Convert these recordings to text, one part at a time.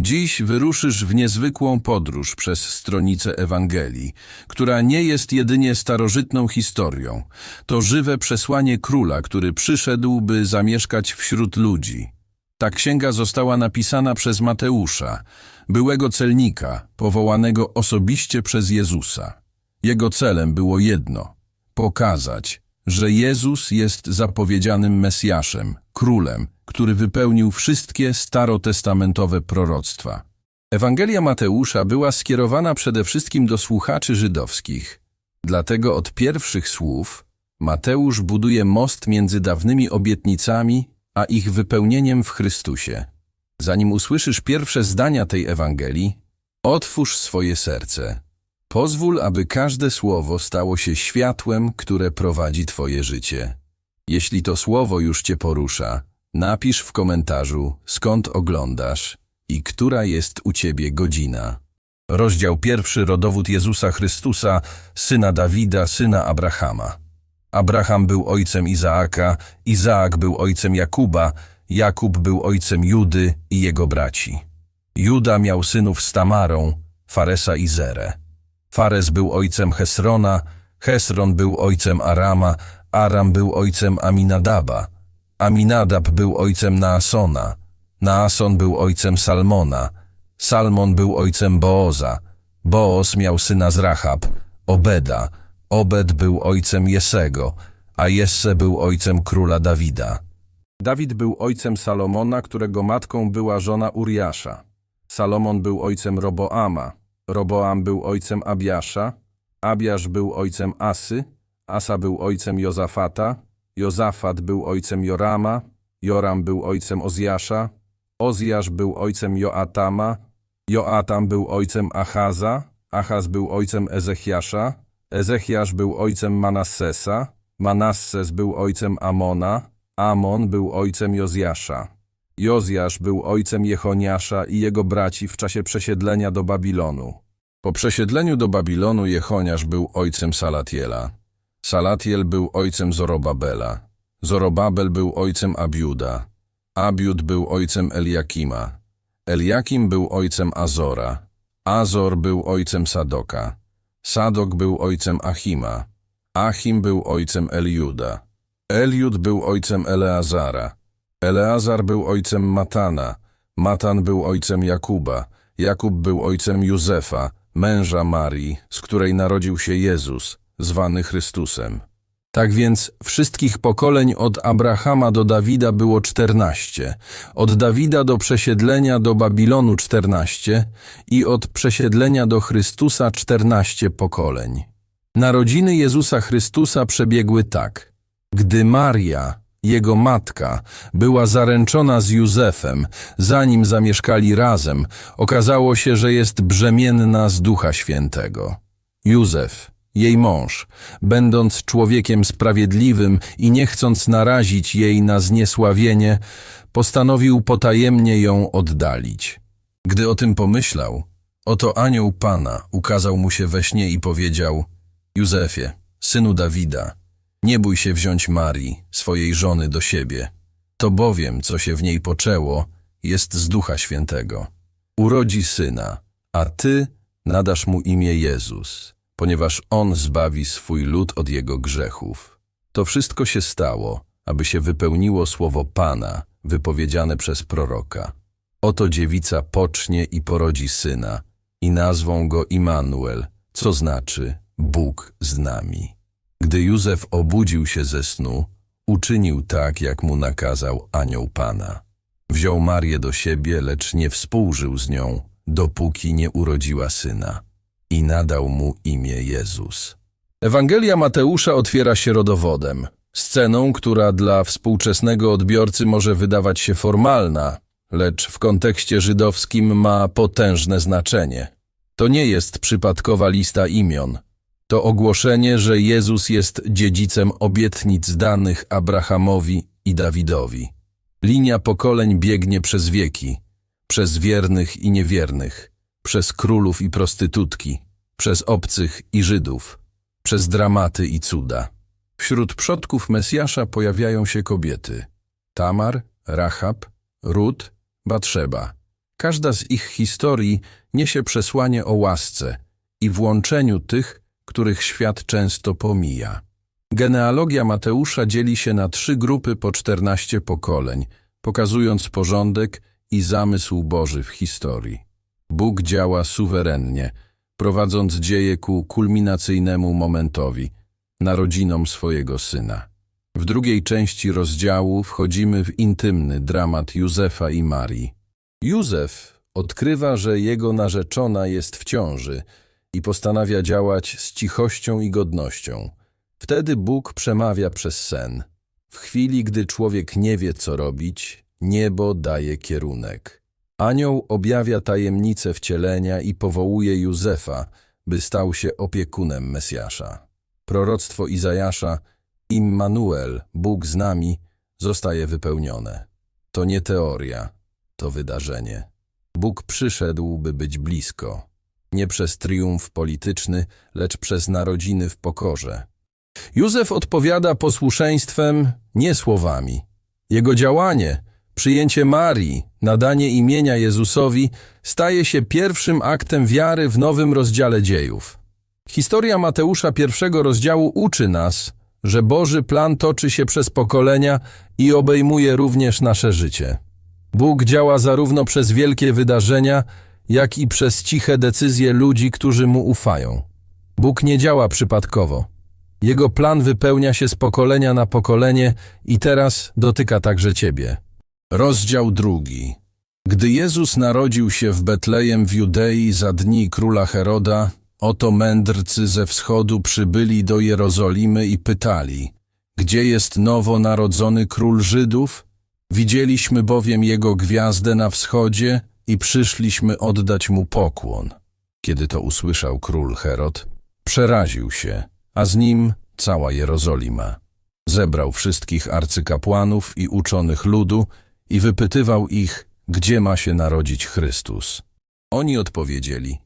Dziś wyruszysz w niezwykłą podróż przez stronicę Ewangelii, która nie jest jedynie starożytną historią. To żywe przesłanie króla, który przyszedł, by zamieszkać wśród ludzi. Ta księga została napisana przez Mateusza, byłego celnika, powołanego osobiście przez Jezusa. Jego celem było jedno – pokazać, że Jezus jest zapowiedzianym Mesjaszem, królem, który wypełnił wszystkie starotestamentowe proroctwa. Ewangelia Mateusza była skierowana przede wszystkim do słuchaczy żydowskich. Dlatego od pierwszych słów Mateusz buduje most między dawnymi obietnicami a ich wypełnieniem w Chrystusie. Zanim usłyszysz pierwsze zdania tej Ewangelii, otwórz swoje serce. Pozwól, aby każde słowo stało się światłem, które prowadzi Twoje życie. Jeśli to słowo już Cię porusza, napisz w komentarzu, skąd oglądasz i która jest u Ciebie godzina. Rozdział pierwszy Rodowód Jezusa Chrystusa, syna Dawida, syna Abrahama. Abraham był ojcem Izaaka, Izaak był ojcem Jakuba, Jakub był ojcem Judy i jego braci. Juda miał synów z Tamarą, Faresa i Zerę. Fares był ojcem Hesrona, Hesron był ojcem Arama, Aram był ojcem Aminadaba, Aminadab był ojcem Naasona, Naason był ojcem Salmona, Salmon był ojcem Booza, Boaz miał syna z Rahab, Obeda, Obed był ojcem Jesego, a Jesse był ojcem króla Dawida. Dawid był ojcem Salomona, którego matką była żona Uriasza. Salomon był ojcem Roboama, Roboam był ojcem Abiasza, Abiasz był ojcem Asy, Asa był ojcem Jozafata, Jozafat był ojcem Jorama, Joram był ojcem Ozjasza, Ozjasz był ojcem Joatama, Joatam był ojcem Achaza, Achaz był ojcem Ezechiasza, Ezechiasz był ojcem Manassesa, Manasses był ojcem Amona, Amon był ojcem Jozjasza. Jozjasz był ojcem Jechoniasza i jego braci w czasie przesiedlenia do Babilonu. Po przesiedleniu do Babilonu Jechoniasz był ojcem Salatiela. Salatiel był ojcem Zorobabela. Zorobabel był ojcem Abiuda. Abiud był ojcem Eliakima. Eliakim był ojcem Azora. Azor był ojcem Sadoka. Sadok był ojcem Achima. Achim był ojcem Eliuda. Eliud był ojcem Eleazara. Eleazar był ojcem Matana. Matan był ojcem Jakuba. Jakub był ojcem Józefa, męża Marii, z której narodził się Jezus, zwany Chrystusem. Tak więc wszystkich pokoleń od Abrahama do Dawida było czternaście, od Dawida do przesiedlenia do Babilonu czternaście i od przesiedlenia do Chrystusa czternaście pokoleń. Narodziny Jezusa Chrystusa przebiegły tak. Gdy Maria, jego matka, była zaręczona z Józefem, zanim zamieszkali razem, okazało się, że jest brzemienna z Ducha Świętego. Józef, jej mąż, będąc człowiekiem sprawiedliwym i nie chcąc narazić jej na zniesławienie, postanowił potajemnie ją oddalić. Gdy o tym pomyślał, oto anioł Pana ukazał mu się we śnie i powiedział Józefie, synu Dawida, nie bój się wziąć Marii, swojej żony, do siebie. To bowiem, co się w niej poczęło, jest z Ducha Świętego. Urodzi syna, a ty nadasz mu imię Jezus, ponieważ on zbawi swój lud od jego grzechów. To wszystko się stało, aby się wypełniło słowo Pana, wypowiedziane przez proroka. Oto dziewica pocznie i porodzi syna, i nazwą go Immanuel, co znaczy Bóg z nami. Gdy Józef obudził się ze snu, uczynił tak, jak mu nakazał anioł Pana. Wziął Marię do siebie, lecz nie współżył z nią, dopóki nie urodziła syna. I nadał mu imię Jezus. Ewangelia Mateusza otwiera się rodowodem, sceną, która dla współczesnego odbiorcy może wydawać się formalna, lecz w kontekście żydowskim ma potężne znaczenie. To nie jest przypadkowa lista imion – to ogłoszenie, że Jezus jest dziedzicem obietnic danych Abrahamowi i Dawidowi. Linia pokoleń biegnie przez wieki, przez wiernych i niewiernych, przez królów i prostytutki, przez obcych i Żydów, przez dramaty i cuda. Wśród przodków Mesjasza pojawiają się kobiety. Tamar, Rahab, Rut, Batrzeba. Każda z ich historii niesie przesłanie o łasce i włączeniu tych, których świat często pomija. Genealogia Mateusza dzieli się na trzy grupy po czternaście pokoleń, pokazując porządek i zamysł Boży w historii. Bóg działa suwerennie, prowadząc dzieje ku kulminacyjnemu momentowi, narodzinom swojego Syna. W drugiej części rozdziału wchodzimy w intymny dramat Józefa i Marii. Józef odkrywa, że jego narzeczona jest w ciąży i postanawia działać z cichością i godnością. Wtedy Bóg przemawia przez sen. W chwili, gdy człowiek nie wie, co robić, niebo daje kierunek. Anioł objawia tajemnicę wcielenia i powołuje Józefa, by stał się opiekunem Mesjasza. Proroctwo Izajasza, Immanuel, Bóg z nami, zostaje wypełnione. To nie teoria, to wydarzenie. Bóg przyszedł, by być blisko. Nie przez triumf polityczny, lecz przez narodziny w pokorze. Józef odpowiada posłuszeństwem, nie słowami. Jego działanie, przyjęcie Marii, nadanie imienia Jezusowi staje się pierwszym aktem wiary w nowym rozdziale dziejów. Historia Mateusza pierwszego rozdziału uczy nas, że Boży plan toczy się przez pokolenia i obejmuje również nasze życie. Bóg działa zarówno przez wielkie wydarzenia, jak i przez ciche decyzje ludzi, którzy Mu ufają. Bóg nie działa przypadkowo. Jego plan wypełnia się z pokolenia na pokolenie i teraz dotyka także Ciebie. Rozdział drugi. Gdy Jezus narodził się w Betlejem w Judei za dni króla Heroda, oto mędrcy ze wschodu przybyli do Jerozolimy i pytali, gdzie jest nowo narodzony król Żydów? Widzieliśmy bowiem jego gwiazdę na wschodzie i przyszliśmy oddać mu pokłon. Kiedy to usłyszał król Herod, przeraził się, a z nim cała Jerozolima. Zebrał wszystkich arcykapłanów i uczonych ludu i wypytywał ich, gdzie ma się narodzić Chrystus. Oni odpowiedzieli,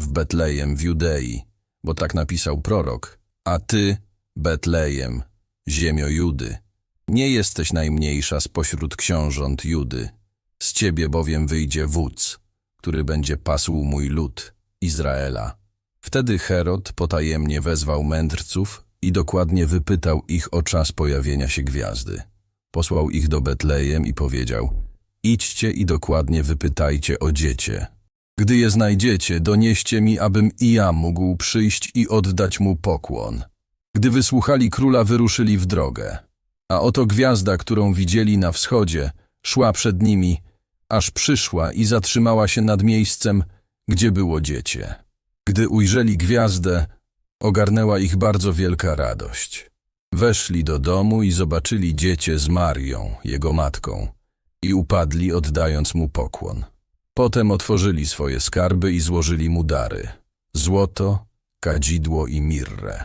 w Betlejem w Judei, bo tak napisał prorok, a ty, Betlejem, ziemio Judy, nie jesteś najmniejsza spośród książąt Judy. Z ciebie bowiem wyjdzie wódz, który będzie pasł mój lud, Izraela. Wtedy Herod potajemnie wezwał mędrców i dokładnie wypytał ich o czas pojawienia się gwiazdy. Posłał ich do Betlejem i powiedział, idźcie i dokładnie wypytajcie o dziecię. Gdy je znajdziecie, donieście mi, abym i ja mógł przyjść i oddać mu pokłon. Gdy wysłuchali króla, wyruszyli w drogę. A oto gwiazda, którą widzieli na wschodzie, szła przed nimi, aż przyszła i zatrzymała się nad miejscem, gdzie było dziecię. Gdy ujrzeli gwiazdę, ogarnęła ich bardzo wielka radość. Weszli do domu i zobaczyli dziecię z Marią, jego matką, i upadli, oddając mu pokłon. Potem otworzyli swoje skarby i złożyli mu dary złoto, kadzidło i mirrę.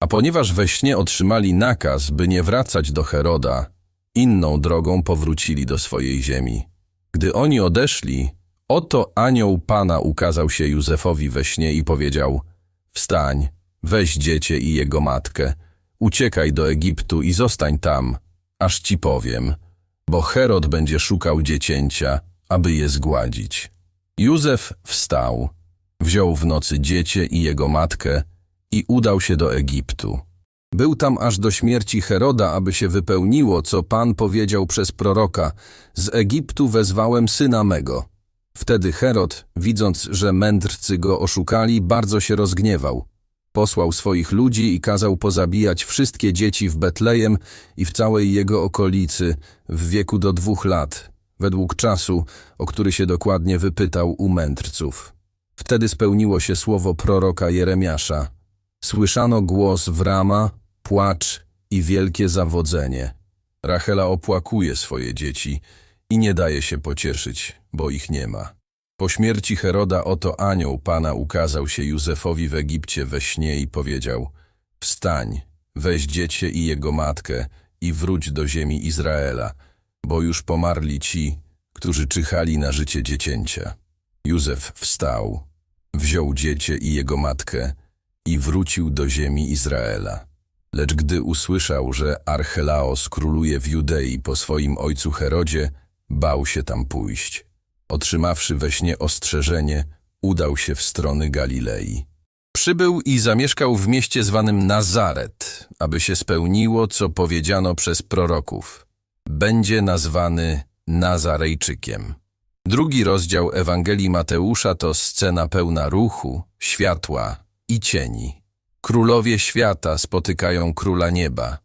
A ponieważ we śnie otrzymali nakaz, by nie wracać do Heroda, inną drogą powrócili do swojej ziemi. Gdy oni odeszli, oto anioł Pana ukazał się Józefowi we śnie i powiedział Wstań, weź dziecię i jego matkę, uciekaj do Egiptu i zostań tam, aż ci powiem, bo Herod będzie szukał dziecięcia, aby je zgładzić. Józef wstał, wziął w nocy dziecię i jego matkę i udał się do Egiptu. Był tam aż do śmierci Heroda, aby się wypełniło, co Pan powiedział przez proroka, z Egiptu wezwałem syna mego. Wtedy Herod, widząc, że mędrcy go oszukali, bardzo się rozgniewał. Posłał swoich ludzi i kazał pozabijać wszystkie dzieci w Betlejem i w całej jego okolicy w wieku do dwóch lat, według czasu, o który się dokładnie wypytał u mędrców. Wtedy spełniło się słowo proroka Jeremiasza. Słyszano głos w rama, płacz i wielkie zawodzenie. Rachela opłakuje swoje dzieci i nie daje się pocieszyć, bo ich nie ma. Po śmierci Heroda oto anioł Pana ukazał się Józefowi w Egipcie we śnie i powiedział Wstań, weź dziecię i jego matkę i wróć do ziemi Izraela, bo już pomarli ci, którzy czyhali na życie dziecięcia. Józef wstał, wziął dziecię i jego matkę i wrócił do ziemi Izraela. Lecz gdy usłyszał, że Archelaos króluje w Judei po swoim ojcu Herodzie, bał się tam pójść. Otrzymawszy we śnie ostrzeżenie, udał się w strony Galilei. Przybył i zamieszkał w mieście zwanym Nazaret, aby się spełniło, co powiedziano przez proroków. Będzie nazwany Nazarejczykiem. Drugi rozdział Ewangelii Mateusza to scena pełna ruchu, światła i cieni. Królowie świata spotykają króla nieba,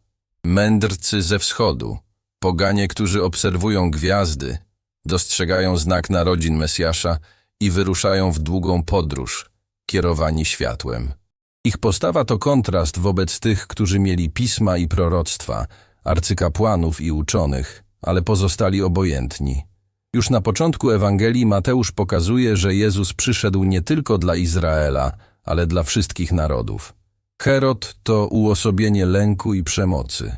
mędrcy ze wschodu, poganie, którzy obserwują gwiazdy, dostrzegają znak narodzin Mesjasza i wyruszają w długą podróż, kierowani światłem. Ich postawa to kontrast wobec tych, którzy mieli pisma i proroctwa, arcykapłanów i uczonych, ale pozostali obojętni. Już na początku Ewangelii Mateusz pokazuje, że Jezus przyszedł nie tylko dla Izraela, ale dla wszystkich narodów. Herod to uosobienie lęku i przemocy.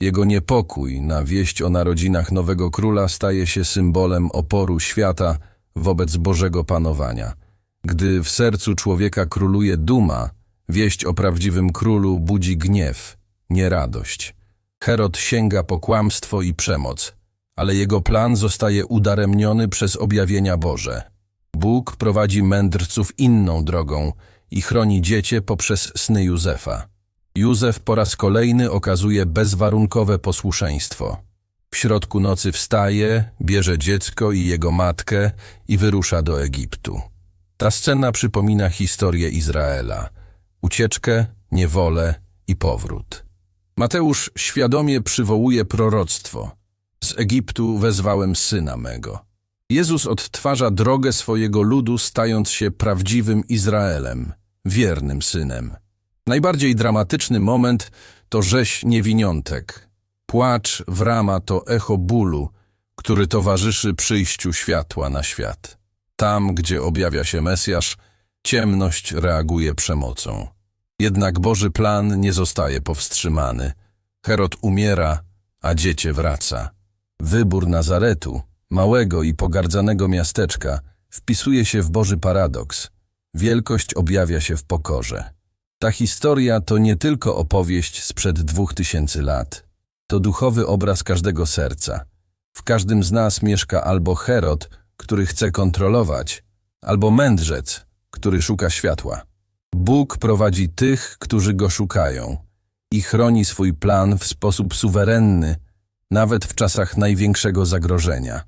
Jego niepokój na wieść o narodzinach nowego króla staje się symbolem oporu świata wobec Bożego panowania. Gdy w sercu człowieka króluje duma, wieść o prawdziwym królu budzi gniew, nie radość. Herod sięga po kłamstwo i przemoc, ale jego plan zostaje udaremniony przez objawienia Boże. Bóg prowadzi mędrców inną drogą i chroni dziecię poprzez sny Józefa. Józef po raz kolejny okazuje bezwarunkowe posłuszeństwo. W środku nocy wstaje, bierze dziecko i jego matkę i wyrusza do Egiptu. Ta scena przypomina historię Izraela. Ucieczkę, niewolę i powrót. Mateusz świadomie przywołuje proroctwo. Z Egiptu wezwałem syna mego. Jezus odtwarza drogę swojego ludu, stając się prawdziwym Izraelem, wiernym synem. Najbardziej dramatyczny moment to rzeź niewiniątek. Płacz w rama to echo bólu, który towarzyszy przyjściu światła na świat. Tam, gdzie objawia się Mesjasz, ciemność reaguje przemocą. Jednak Boży plan nie zostaje powstrzymany. Herod umiera, a dziecię wraca. Wybór Nazaretu, małego i pogardzanego miasteczka, wpisuje się w Boży paradoks. Wielkość objawia się w pokorze. Ta historia to nie tylko opowieść sprzed dwóch tysięcy lat. To duchowy obraz każdego serca. W każdym z nas mieszka albo Herod, który chce kontrolować, albo mędrzec, który szuka światła. Bóg prowadzi tych, którzy go szukają i chroni swój plan w sposób suwerenny, nawet w czasach największego zagrożenia.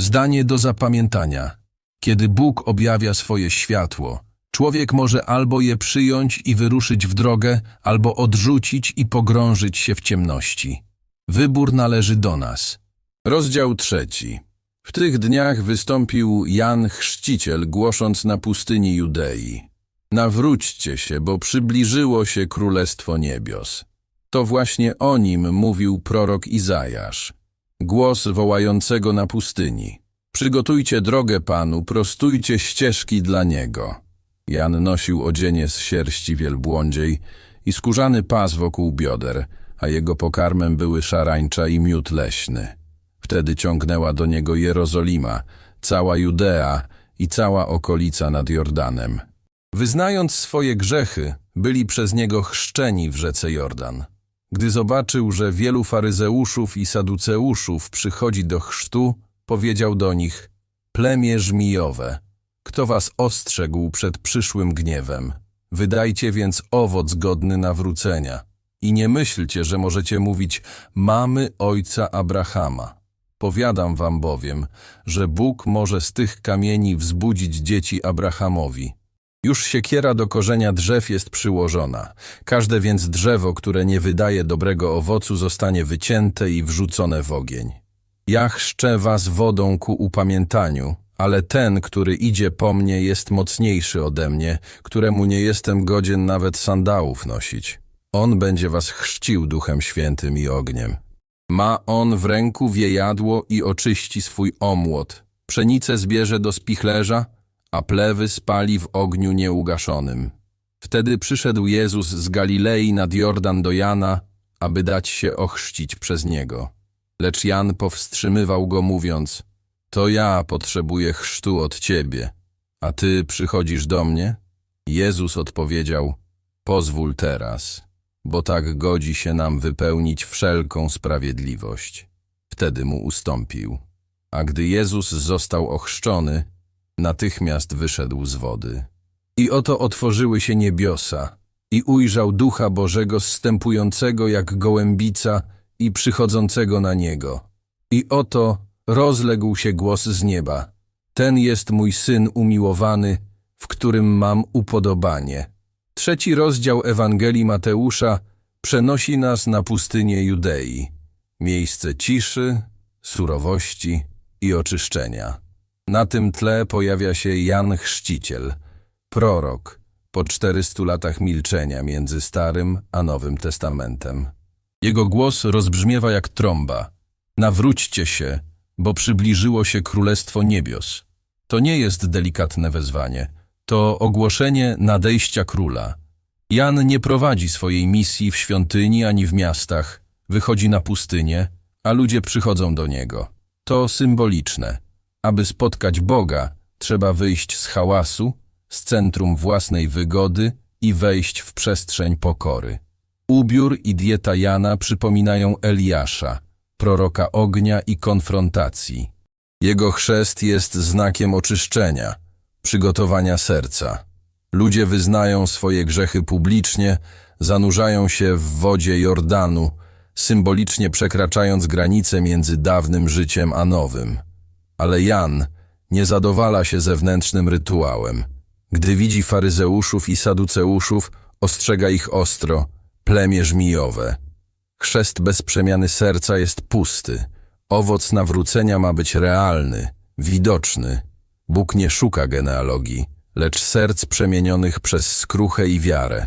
Zdanie do zapamiętania. Kiedy Bóg objawia swoje światło, człowiek może albo je przyjąć i wyruszyć w drogę, albo odrzucić i pogrążyć się w ciemności. Wybór należy do nas. Rozdział trzeci. W tych dniach wystąpił Jan Chrzciciel, głosząc na pustyni Judei. Nawróćcie się, bo przybliżyło się Królestwo Niebios. To właśnie o nim mówił prorok Izajasz. Głos wołającego na pustyni. Przygotujcie drogę Panu, prostujcie ścieżki dla Niego. Jan nosił odzienie z sierści wielbłądziej i skórzany pas wokół bioder, a jego pokarmem były szarańcza i miód leśny. Wtedy ciągnęła do niego Jerozolima, cała Judea i cała okolica nad Jordanem. Wyznając swoje grzechy, byli przez niego chrzczeni w rzece Jordan. Gdy zobaczył, że wielu faryzeuszów i saduceuszów przychodzi do chrztu, powiedział do nich, plemię żmijowe, kto was ostrzegł przed przyszłym gniewem? Wydajcie więc owoc godny nawrócenia. I nie myślcie, że możecie mówić, mamy ojca Abrahama. Powiadam wam bowiem, że Bóg może z tych kamieni wzbudzić dzieci Abrahamowi. Już siekiera do korzenia drzew jest przyłożona. Każde więc drzewo, które nie wydaje dobrego owocu, zostanie wycięte i wrzucone w ogień. Ja chrzczę was wodą ku upamiętaniu, ale ten, który idzie po mnie, jest mocniejszy ode mnie, któremu nie jestem godzien nawet sandałów nosić. On będzie was chrzcił Duchem Świętym i ogniem. Ma on w ręku wiejadło i oczyści swój omłot. Pszenicę zbierze do spichlerza, a plewy spali w ogniu nieugaszonym. Wtedy przyszedł Jezus z Galilei nad Jordan do Jana, aby dać się ochrzcić przez niego. Lecz Jan powstrzymywał go, mówiąc, to ja potrzebuję chrztu od ciebie, a ty przychodzisz do mnie? Jezus odpowiedział, pozwól teraz, bo tak godzi się nam wypełnić wszelką sprawiedliwość. Wtedy mu ustąpił. A gdy Jezus został ochrzczony, natychmiast wyszedł z wody. I oto otworzyły się niebiosa, i ujrzał Ducha Bożego zstępującego jak gołębica i przychodzącego na niego. I oto rozległ się głos z nieba. Ten jest mój Syn umiłowany, w którym mam upodobanie. Trzeci rozdział Ewangelii Mateusza przenosi nas na pustynię Judei, miejsce ciszy, surowości i oczyszczenia. Na tym tle pojawia się Jan Chrzciciel, prorok, po 400 latach milczenia między Starym a Nowym Testamentem. Jego głos rozbrzmiewa jak trąba. Nawróćcie się, bo przybliżyło się Królestwo Niebios. To nie jest delikatne wezwanie, to ogłoszenie nadejścia Króla. Jan nie prowadzi swojej misji w świątyni ani w miastach, wychodzi na pustynię, a ludzie przychodzą do niego. To symboliczne. Aby spotkać Boga, trzeba wyjść z hałasu, z centrum własnej wygody i wejść w przestrzeń pokory. Ubiór i dieta Jana przypominają Eliasza, proroka ognia i konfrontacji. Jego chrzest jest znakiem oczyszczenia, przygotowania serca. Ludzie wyznają swoje grzechy publicznie, zanurzają się w wodzie Jordanu, symbolicznie przekraczając granicę między dawnym życiem a nowym. Ale Jan nie zadowala się zewnętrznym rytuałem. Gdy widzi faryzeuszów i saduceuszów, ostrzega ich ostro, plemię żmijowe. Chrzest bez przemiany serca jest pusty. Owoc nawrócenia ma być realny, widoczny. Bóg nie szuka genealogii, lecz serc przemienionych przez skruchę i wiarę.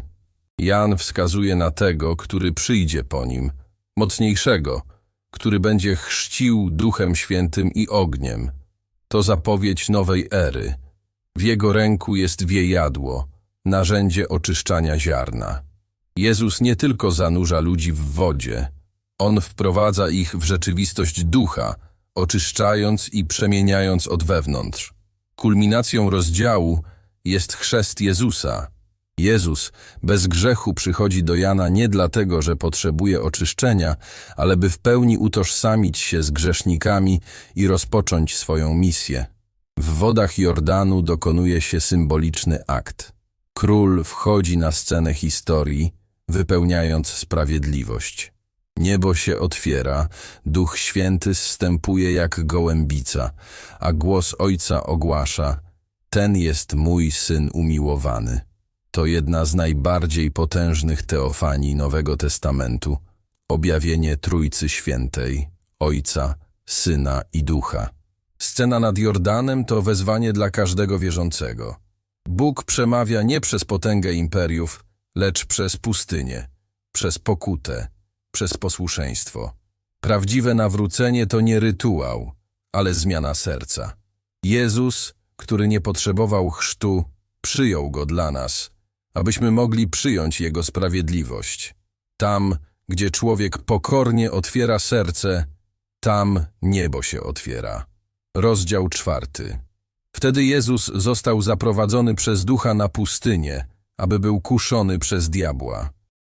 Jan wskazuje na tego, który przyjdzie po nim, mocniejszego, który będzie chrzcił Duchem Świętym i ogniem. To zapowiedź nowej ery. W jego ręku jest wiejadło, narzędzie oczyszczania ziarna. Jezus nie tylko zanurza ludzi w wodzie, On wprowadza ich w rzeczywistość ducha, oczyszczając i przemieniając od wewnątrz. Kulminacją rozdziału jest chrzest Jezusa. Jezus bez grzechu przychodzi do Jana nie dlatego, że potrzebuje oczyszczenia, ale by w pełni utożsamić się z grzesznikami i rozpocząć swoją misję. W wodach Jordanu dokonuje się symboliczny akt. Król wchodzi na scenę historii, wypełniając sprawiedliwość. Niebo się otwiera, Duch Święty zstępuje jak gołębica, a głos Ojca ogłasza: Ten jest mój syn umiłowany. To jedna z najbardziej potężnych teofanii Nowego Testamentu objawienie Trójcy Świętej, Ojca, Syna i Ducha. Scena nad Jordanem to wezwanie dla każdego wierzącego. Bóg przemawia nie przez potęgę imperiów, lecz przez pustynię, przez pokutę, przez posłuszeństwo. Prawdziwe nawrócenie to nie rytuał, ale zmiana serca. Jezus, który nie potrzebował chrztu, przyjął go dla nas, abyśmy mogli przyjąć Jego sprawiedliwość. Tam, gdzie człowiek pokornie otwiera serce, tam niebo się otwiera. Rozdział czwarty. Wtedy Jezus został zaprowadzony przez ducha na pustynię, aby był kuszony przez diabła.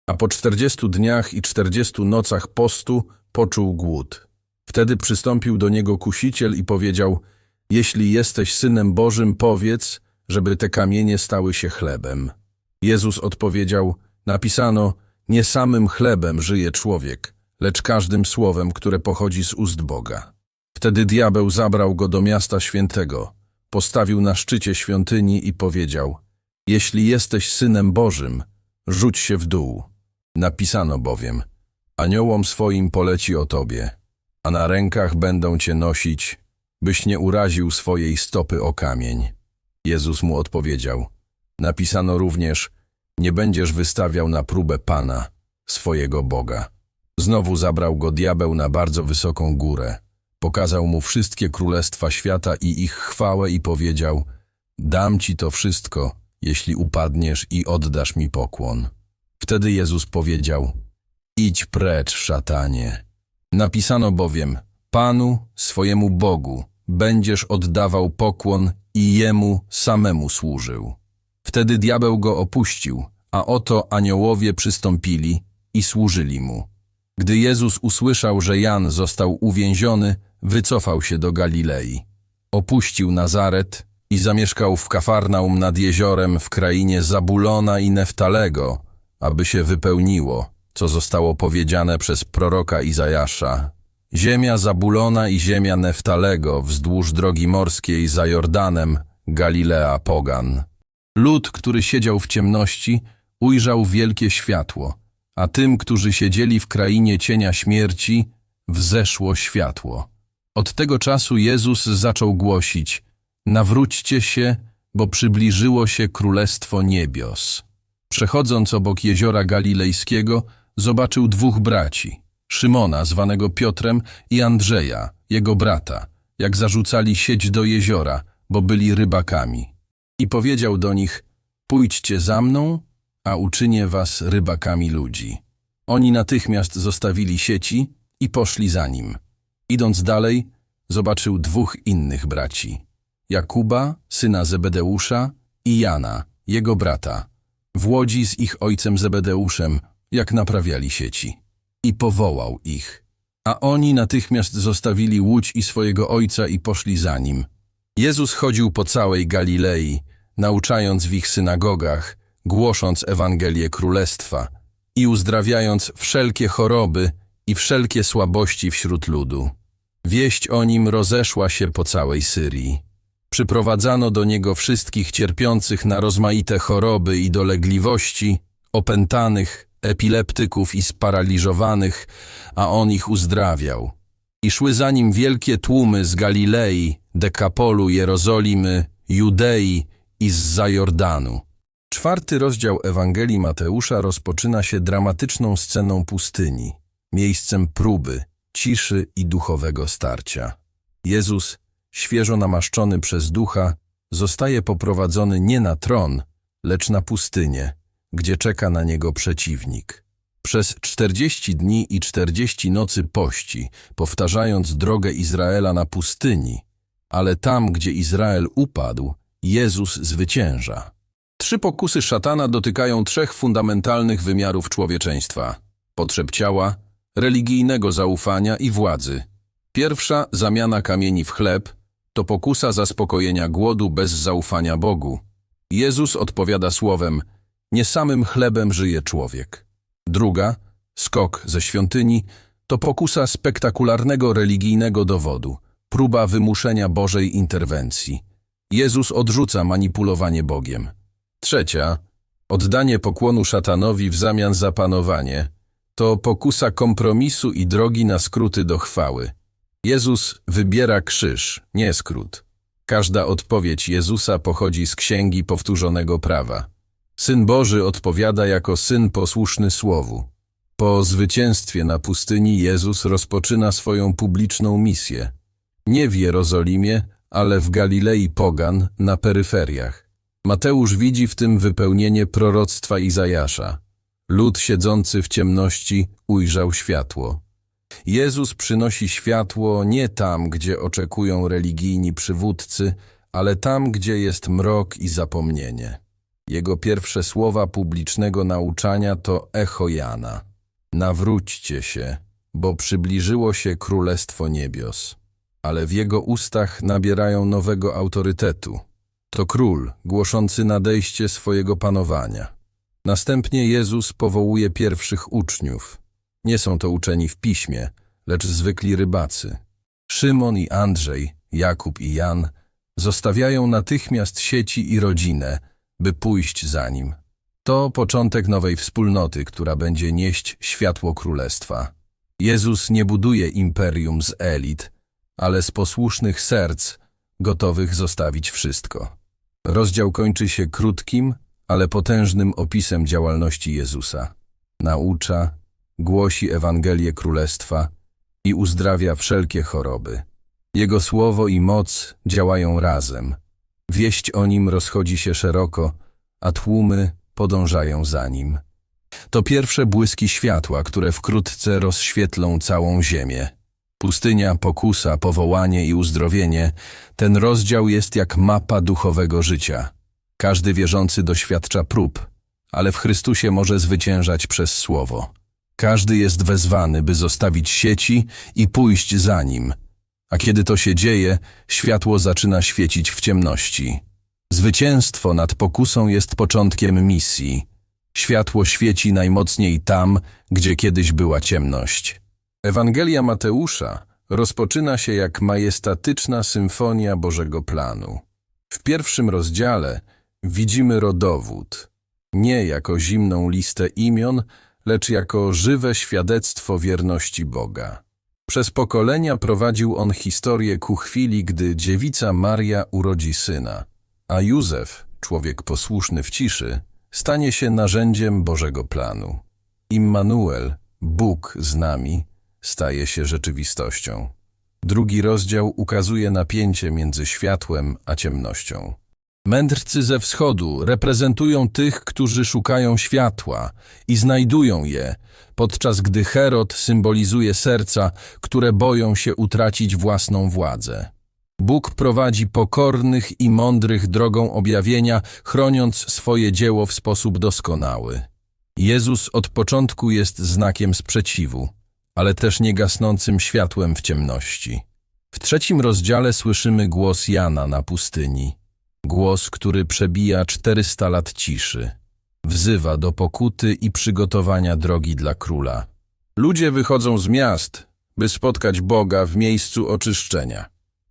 A po czterdziestu dniach i czterdziestu nocach postu poczuł głód. Wtedy przystąpił do niego kusiciel i powiedział, jeśli jesteś Synem Bożym, powiedz, żeby te kamienie stały się chlebem. Jezus odpowiedział, napisano, nie samym chlebem żyje człowiek, lecz każdym słowem, które pochodzi z ust Boga. Wtedy diabeł zabrał go do miasta świętego, postawił na szczycie świątyni i powiedział, jeśli jesteś Synem Bożym, rzuć się w dół. Napisano bowiem, aniołom swoim poleci o tobie, a na rękach będą cię nosić, byś nie uraził swojej stopy o kamień. Jezus mu odpowiedział, napisano również, nie będziesz wystawiał na próbę Pana, swojego Boga. Znowu zabrał go diabeł na bardzo wysoką górę, pokazał mu wszystkie królestwa świata i ich chwałę i powiedział, dam ci to wszystko, jeśli upadniesz i oddasz mi pokłon. Wtedy Jezus powiedział, idź precz, szatanie. Napisano bowiem, Panu, swojemu Bogu, będziesz oddawał pokłon i Jemu samemu służył. Wtedy diabeł go opuścił, a oto aniołowie przystąpili i służyli mu. Gdy Jezus usłyszał, że Jan został uwięziony, wycofał się do Galilei. Opuścił Nazaret i zamieszkał w Kafarnaum nad jeziorem w krainie Zabulona i Neftalego, aby się wypełniło, co zostało powiedziane przez proroka Izajasza. Ziemia Zabulona i ziemia Neftalego wzdłuż drogi morskiej za Jordanem, Galilea Pogan. Lud, który siedział w ciemności, ujrzał wielkie światło, a tym, którzy siedzieli w krainie cienia śmierci, wzeszło światło. Od tego czasu Jezus zaczął głosić: Nawróćcie się, bo przybliżyło się królestwo niebios. Przechodząc obok jeziora Galilejskiego, zobaczył dwóch braci: Szymona, zwanego Piotrem, i Andrzeja, jego brata, jak zarzucali sieć do jeziora, bo byli rybakami. I powiedział do nich: Pójdźcie za mną, a uczynię was rybakami ludzi. Oni natychmiast zostawili sieci i poszli za nim. Idąc dalej, zobaczył dwóch innych braci: Jakuba, syna Zebedeusza, i Jana, jego brata, w łodzi z ich ojcem Zebedeuszem, jak naprawiali sieci. I powołał ich. A oni natychmiast zostawili łódź i swojego ojca i poszli za nim. Jezus chodził po całej Galilei, nauczając w ich synagogach, głosząc Ewangelię Królestwa i uzdrawiając wszelkie choroby i wszelkie słabości wśród ludu. Wieść o nim rozeszła się po całej Syrii. Przyprowadzano do niego wszystkich cierpiących na rozmaite choroby i dolegliwości, opętanych, epileptyków i sparaliżowanych, a on ich uzdrawiał. I szły za nim wielkie tłumy z Galilei, Dekapolu, Jerozolimy, Judei i z Zajordanu. Czwarty rozdział Ewangelii Mateusza rozpoczyna się dramatyczną sceną pustyni, miejscem próby, ciszy i duchowego starcia. Jezus, świeżo namaszczony przez ducha, zostaje poprowadzony nie na tron, lecz na pustynię, gdzie czeka na niego przeciwnik. Przez czterdzieści dni i czterdzieści nocy pości, powtarzając drogę Izraela na pustyni, ale tam, gdzie Izrael upadł, Jezus zwycięża. Trzy pokusy szatana dotykają trzech fundamentalnych wymiarów człowieczeństwa: potrzeb ciała, religijnego zaufania i władzy. Pierwsza, zamiana kamieni w chleb, to pokusa zaspokojenia głodu bez zaufania Bogu. Jezus odpowiada słowem: Nie samym chlebem żyje człowiek. Druga, skok ze świątyni, to pokusa spektakularnego religijnego dowodu, próba wymuszenia Bożej interwencji. Jezus odrzuca manipulowanie Bogiem. Trzecia, oddanie pokłonu szatanowi w zamian za panowanie, to pokusa kompromisu i drogi na skróty do chwały. Jezus wybiera krzyż, nie skrót. Każda odpowiedź Jezusa pochodzi z księgi powtórzonego prawa. Syn Boży odpowiada jako syn posłuszny słowu. Po zwycięstwie na pustyni Jezus rozpoczyna swoją publiczną misję. Nie w Jerozolimie, ale w Galilei Pogan, na peryferiach. Mateusz widzi w tym wypełnienie proroctwa Izajasza. Lud siedzący w ciemności ujrzał światło. Jezus przynosi światło nie tam, gdzie oczekują religijni przywódcy, ale tam, gdzie jest mrok i zapomnienie. Jego pierwsze słowa publicznego nauczania to echo Jana. Nawróćcie się, bo przybliżyło się Królestwo Niebios. Ale w jego ustach nabierają nowego autorytetu. To król, głoszący nadejście swojego panowania. Następnie Jezus powołuje pierwszych uczniów. Nie są to uczeni w piśmie, lecz zwykli rybacy. Szymon i Andrzej, Jakub i Jan zostawiają natychmiast sieci i rodzinę, by pójść za nim. To początek nowej wspólnoty, która będzie nieść światło królestwa. Jezus nie buduje imperium z elit, ale z posłusznych serc, gotowych zostawić wszystko. Rozdział kończy się krótkim, ale potężnym opisem działalności Jezusa. Naucza, głosi Ewangelię Królestwa i uzdrawia wszelkie choroby. Jego słowo i moc działają razem. Wieść o nim rozchodzi się szeroko, a tłumy podążają za nim. To pierwsze błyski światła, które wkrótce rozświetlą całą ziemię. Pustynia, pokusa, powołanie i uzdrowienie, ten rozdział jest jak mapa duchowego życia. Każdy wierzący doświadcza prób, ale w Chrystusie może zwyciężać przez Słowo. Każdy jest wezwany, by zostawić sieci i pójść za Nim. A kiedy to się dzieje, światło zaczyna świecić w ciemności. Zwycięstwo nad pokusą jest początkiem misji. Światło świeci najmocniej tam, gdzie kiedyś była ciemność. Ewangelia Mateusza rozpoczyna się jak majestatyczna symfonia Bożego planu. W pierwszym rozdziale widzimy rodowód, nie jako zimną listę imion, lecz jako żywe świadectwo wierności Boga. Przez pokolenia prowadził on historię ku chwili, gdy dziewica Maria urodzi syna, a Józef, człowiek posłuszny w ciszy, stanie się narzędziem Bożego planu. Immanuel, Bóg z nami, staje się rzeczywistością. Drugi rozdział ukazuje napięcie między światłem a ciemnością. Mędrcy ze wschodu reprezentują tych, którzy szukają światła i znajdują je, podczas gdy Herod symbolizuje serca, które boją się utracić własną władzę. Bóg prowadzi pokornych i mądrych drogą objawienia, chroniąc swoje dzieło w sposób doskonały. Jezus od początku jest znakiem sprzeciwu, ale też niegasnącym światłem w ciemności. W trzecim rozdziale słyszymy głos Jana na pustyni. Głos, który przebija 400 lat ciszy. Wzywa do pokuty i przygotowania drogi dla króla. Ludzie wychodzą z miast, by spotkać Boga w miejscu oczyszczenia.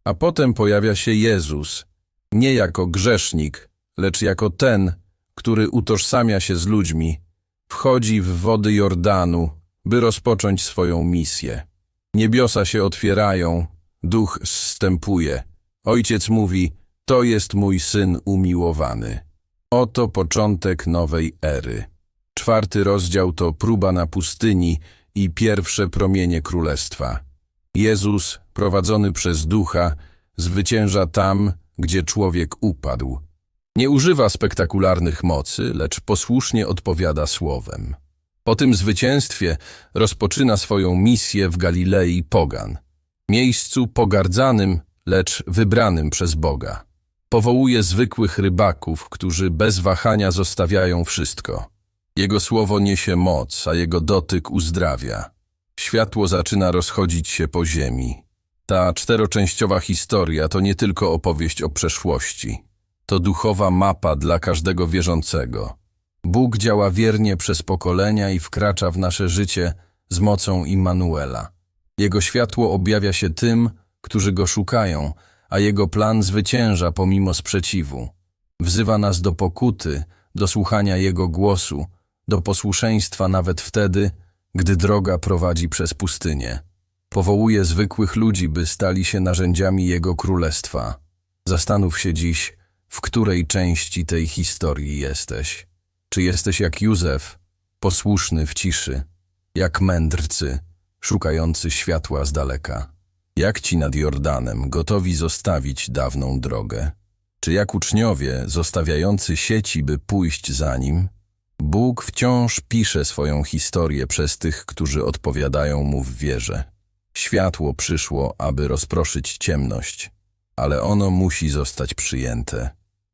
A potem pojawia się Jezus, nie jako grzesznik, lecz jako ten, który utożsamia się z ludźmi, wchodzi w wody Jordanu, by rozpocząć swoją misję. Niebiosa się otwierają, duch zstępuje. Ojciec mówi, to jest mój syn umiłowany. Oto początek nowej ery. Czwarty rozdział to próba na pustyni i pierwsze promienie królestwa. Jezus, prowadzony przez ducha, zwycięża tam, gdzie człowiek upadł. Nie używa spektakularnych mocy, lecz posłusznie odpowiada słowem. Po tym zwycięstwie rozpoczyna swoją misję w Galilei Pogan, miejscu pogardzanym, lecz wybranym przez Boga. Powołuje zwykłych rybaków, którzy bez wahania zostawiają wszystko. Jego słowo niesie moc, a jego dotyk uzdrawia. Światło zaczyna rozchodzić się po ziemi. Ta czteroczęściowa historia to nie tylko opowieść o przeszłości. To duchowa mapa dla każdego wierzącego. Bóg działa wiernie przez pokolenia i wkracza w nasze życie z mocą Immanuela. Jego światło objawia się tym, którzy go szukają, a jego plan zwycięża pomimo sprzeciwu. Wzywa nas do pokuty, do słuchania jego głosu, do posłuszeństwa nawet wtedy, gdy droga prowadzi przez pustynię. Powołuje zwykłych ludzi, by stali się narzędziami jego królestwa. Zastanów się dziś, w której części tej historii jesteś. Czy jesteś jak Józef, posłuszny w ciszy, jak mędrcy, szukający światła z daleka? Jak ci nad Jordanem, gotowi zostawić dawną drogę? Czy jak uczniowie, zostawiający sieci, by pójść za nim? Bóg wciąż pisze swoją historię przez tych, którzy odpowiadają mu w wierze. Światło przyszło, aby rozproszyć ciemność, ale ono musi zostać przyjęte.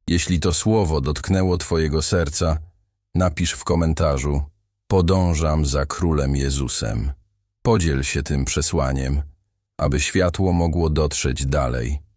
Jeśli to słowo dotknęło Twojego serca, napisz w komentarzu Podążam za Królem Jezusem. Podziel się tym przesłaniem, aby światło mogło dotrzeć dalej.